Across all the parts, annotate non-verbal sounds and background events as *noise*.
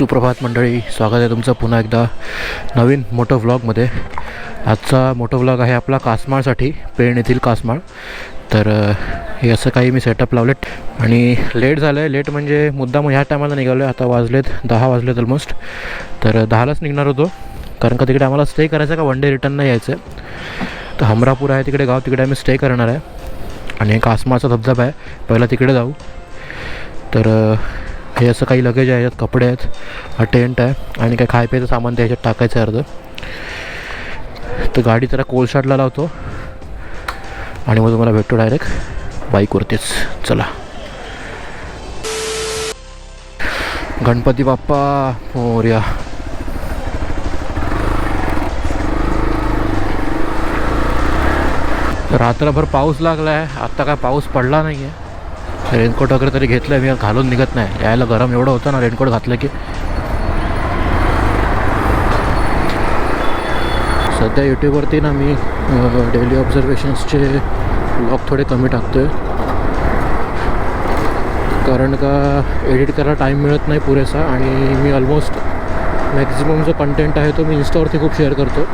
सुप्रभात मंडळी स्वागत आहे तुमचं पुन्हा एकदा नवीन मोठं व्लॉगमध्ये आजचा मोटो व्लॉग आहे आपला कासमाळसाठी पेण येथील कासमाळ. तर हे असं काही मी सेटअप लावलेत. आणि लेट झालं आहे लेट म्हणजे मुद्दाम ह्या टायमाला निघालो आहे आता वाजलेत दहा वाजलेत ऑलमोस्ट तर दहालाच निघणार होतो. कारण का तिकडे आम्हाला स्टे करायचं का? वन डे रिटर्न नाही यायचं आहे. तर हमरापूर आहे तिकडे गाव तिकडे आम्ही स्टे करणार आहे. आणि कासमाळचा धबधबा आहे. पहिला तिकडे जाऊ. तर हे असं काही लगेज आहे याच्यात कपडे आहेत हा टेंट आहे आणि काय खाय प्यायचं सामान त्याच्यात टाकायचं आहे अर्धं. तर गाडी जरा कोलशाटला लावतो आणि मग तुम्हाला भेटतो डायरेक्ट बाईकवरतीच चला. गणपती बाप्पा मोर्या. रात्रभर पाऊस लागला आहे आत्ता काय पाऊस पडला नाही आहे रेनकोट वगैरे तरी घेतलं आहे मी घालून निघत नाही. यायला गरम एवढं होतं ना रेनकोट घातलं की. सध्या यूट्यूबवरती ना मी डेली ऑब्झर्वेशन्सचे ब्लॉग थोडे कमी टाकतो आहे कारण का एडिट करायला टाईम मिळत नाही पुरेसा आणि मी ऑलमोस्ट मॅक्झिमम जो कंटेंट आहे तो मी इन्स्टावरती खूप शेअर करतो.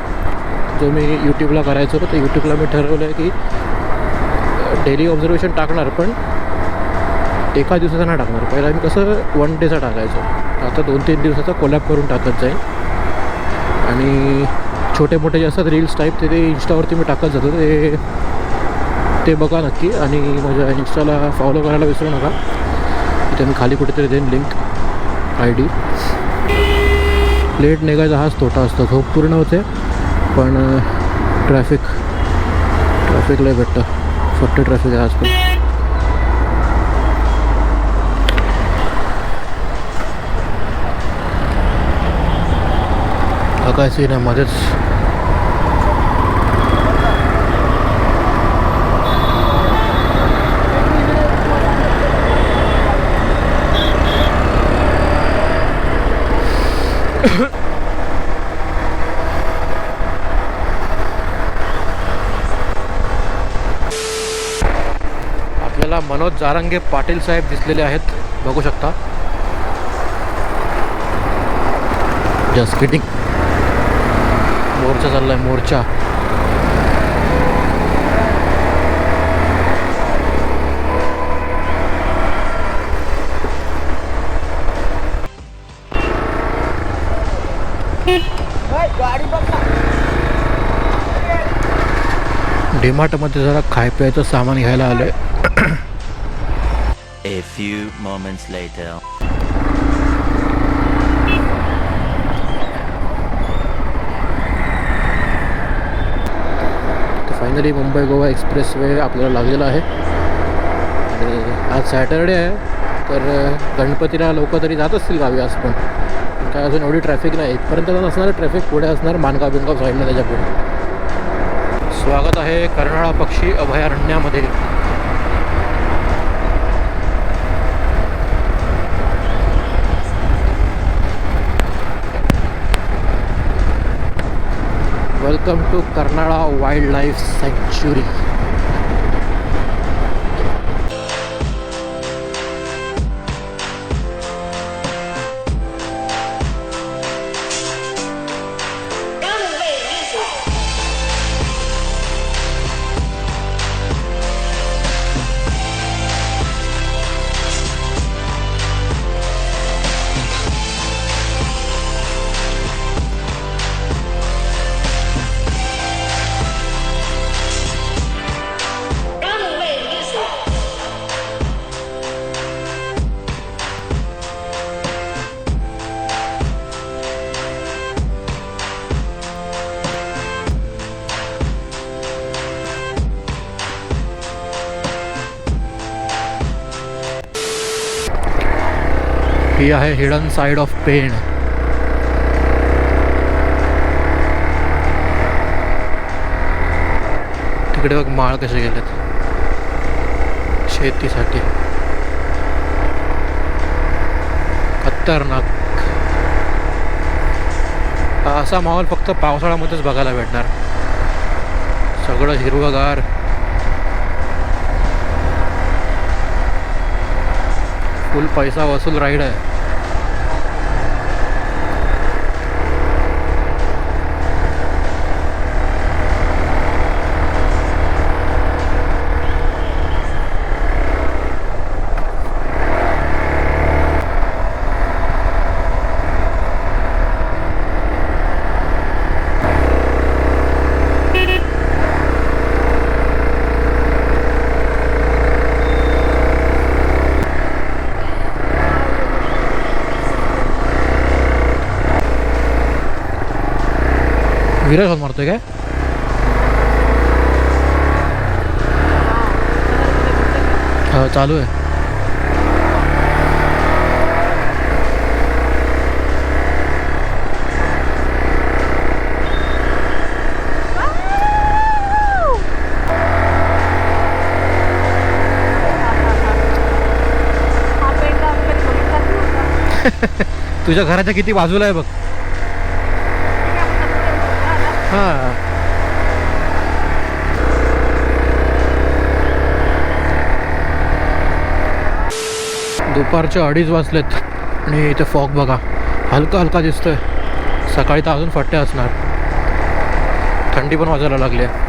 जो मी यूट्यूबला करायचो तर यूट्यूबला मी ठरवलं आहे की डेली ऑब्झर्वेशन टाकणार पण एका दिवसाचा नाही टाकणार. पहिला मी कसं वन डेचा टाकायचो. आता दोन तीन दिवसाचा कोलॅप करून टाकत जाईल आणि छोटे मोठे जे असतात रील्स टाईप ते ते इंस्टावरती मी टाकत जातो. ते ते बघा नक्की. आणि माझ्या इन्स्टाला फॉलो करायला विसरू नका. तिथे मी खाली कुठेतरी देईन लिंक आय डी लेट निघायचा हाच तोटा असतो. झोप पूर्ण होते पण ट्रॅफिक ट्रॅफिकला भेटतं. फक्त ट्रॅफिक आहे आजकाल पण काय सीन आहे मध्येच. आपल्याला मनोज जारंगे पाटील साहेब दिसलेले आहेत. बघू शकता. जस्ट किटिंग मोर्चा चाललाय मोर्चा डीमार्टमध्ये जरा खाय प्यायचं सामान घ्यायला आलंय A few moments later. Finally Mumbai Goa express way आपल्याला लागलेला आहे. आणि आज सॅटरडे आहे तर गणपतीला लोक तरी जात असतील गावी आज पण. काय अजून एवढी ट्रॅफिक नाही. इथपर्यंत असणार ट्रॅफिक पुढे असणार मानगाव बिनगाव साईडला त्याच्या पुढे स्वागत आहे कर्नाळा पक्षी अभयारण्यामध्ये. Welcome to Karnala wildlife sanctuary. ही आहे हिडन साईड ऑफ पेन तिकडे बघ माळ कसे गेलेत. शेतीसाठी. खतरनाक. असा माहोल फक्त पावसाळ्यामध्येच बघायला भेटणार. सगळं हिरवगार. फुल पैसा वसूल राईड आहे विराज शॉट मारतोय काय हा चालू आहे. तुझ्या घराच्या किती बाजूला आहे बघ ठीक आहे, आपण कसं करू शकतो आता? हां दुपारचे अडीच वाजलेत. आणि इथे फॉग बघा. हलका हलका दिसतोय. सकाळी तर अजून फट्टे असणार. थंडी पण वाजायला लागली आहे.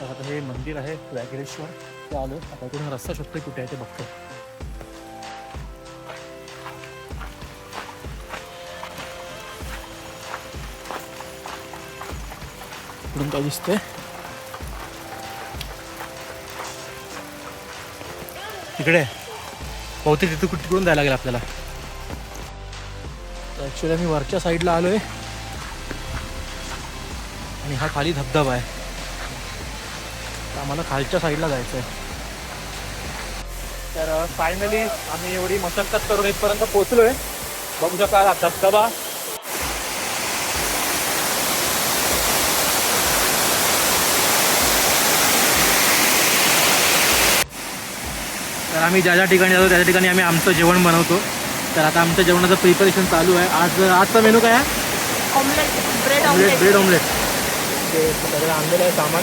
तर हे मंदिर आहे व्याघ्रेश्वर ते आलो. आता इकडून रस्ता शोधतोय कुठे आहे ते बघतो. इकडून काय दिसतंय? तिकडे बहुतेक तिथं कुठे तिकडून जायला लागेल आपल्याला. तर ॲक्च्युली मी वरच्या साईडला आलो आहे आणि हा खाली धबधबा आहे. तर आम्हाला खालच्या साईडला जायचं आहे तर फायनली आम्ही एवढी मशक्कत करून इथपर्यंत पोहोचलो आहे बघू शकाल धबधबा. तर आम्ही ज्या ज्या ठिकाणी जातो त्या त्या ठिकाणी आम्ही आमचं जेवण बनवतो. तर आता आमचं जेवणाचं प्रिपरेशन चालू आहे. आज आजचा मेनू काय आहे? Omelette bread omelette bread omelette ते सगळं आणलेलं आहे सामान.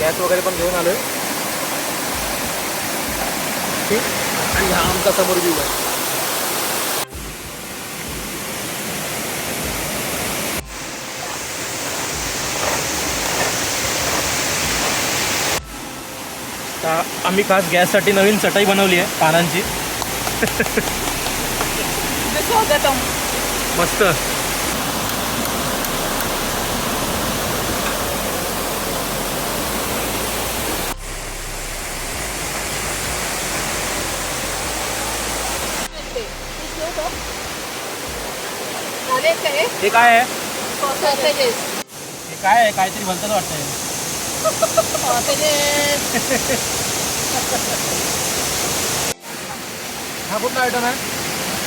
गॅस वगैरे पण घेऊन आलोय. ठीक. आणि हा आमचा समोर व्ह्यू आहे आता आम्ही खास गॅससाठी नवीन चटाई बनवली आहे पानांची. *laughs* स्वागतम. मस्त. हे काय आहे? हे काय आहे? काहीतरी भलतंच वाटतंय. *laughs* हा कुठला आयटम आहे?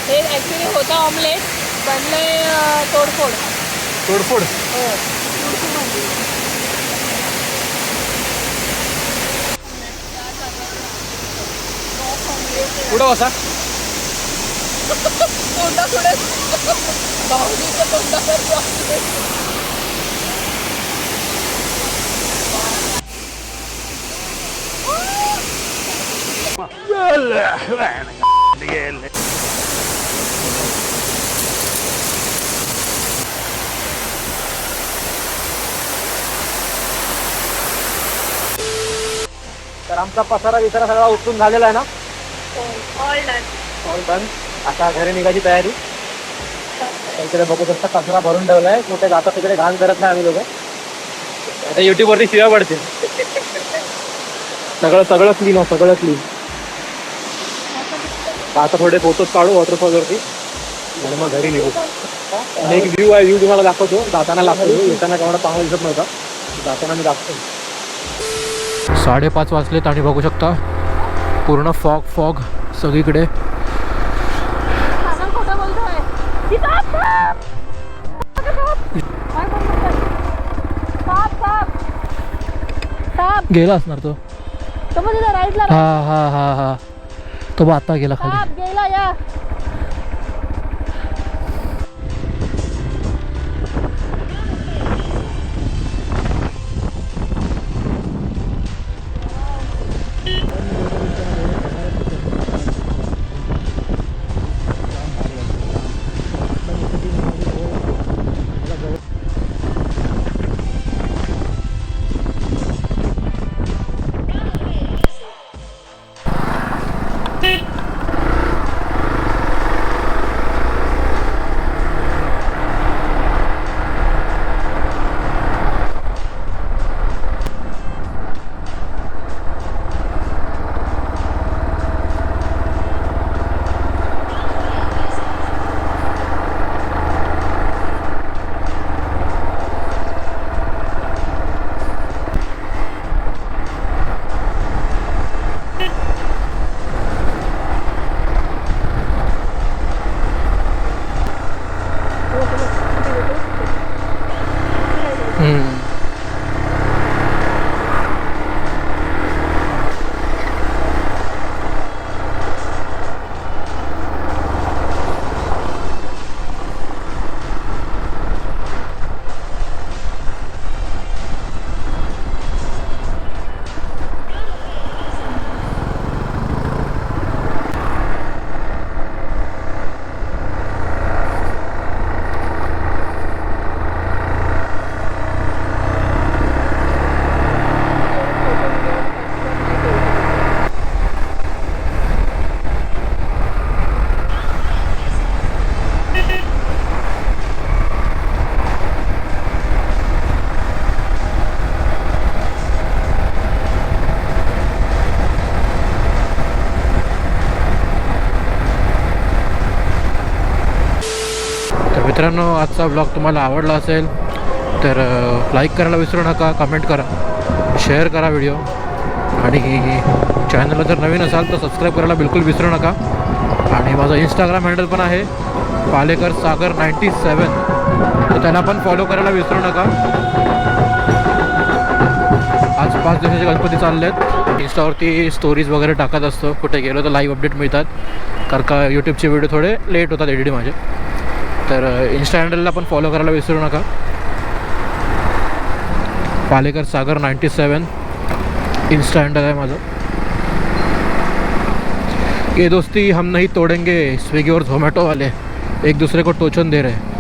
हे ॲक्च्युली होतं ऑमलेट बनले तोडफोड. तोडफोड? हो. कुठं बसा? भाऊजीच्या तोंडावर. तर आमचा पसारा विसारा सगळा उचलून झालेला आहे ना? ऑल डन ऑल डन आता घरी निघायची तयारी. इकडे बघू शकता कचरा भरून ठेवलाय कुठे जाता तिकडे घाण करत नाही आम्ही लोक आता युट्यूब वरती शिव्या पडतील. सगळं सगळं क्लीन हो सगळं क्लीन आता थोडे फोटोज काढू वॉटरफॉल वरती आणि मग घरी निघू. आणि एक व्ह्यू आहे व्ह्यू तुम्हाला दाखवतो. जाताना लागतो. येताना केवढा चांगला दिसत नव्हता. जाताना मी दाखवतो. साडेपाच वाजलेत आणि बघू शकता पूर्ण फॉग फॉग सगळीकडे. गेला असणार तो. हा हा हा हा. तो बा आता गेला खाली. गेला या. मित्रांनो आजचा ब्लॉग तुम्हाला आवडला असेल तर लाईक करायला विसरू नका कमेंट करा शेअर करा व्हिडिओ आणि चॅनलला जर नवीन असाल तर सबस्क्राईब करायला बिलकुल विसरू नका. आणि माझा इंस्टाग्राम हँडल पण आहे पालेकर सागर नाईन्टी सेवन तर त्यांना पण फॉलो करायला विसरू नका. आज पाच दिवसाचे गणपती चालले आहेत इंस्टावरती स्टोरीज वगैरे टाकत असतो. कुठे गेलो तर लाईव्ह अपडेट मिळतात. कारण का यूट्यूबचे व्हिडिओ थोडे लेट होतात एडिट माझे तर इन्स्टा हँडलला पण फॉलो करायला विसरू नका. Palekar Sagar ninety seven insta handle आहे माझं. ये दोस्ती हम नहीं तोड़ेंगे. स्विगी और वाले. एक दुसरे को टोचन दे रहे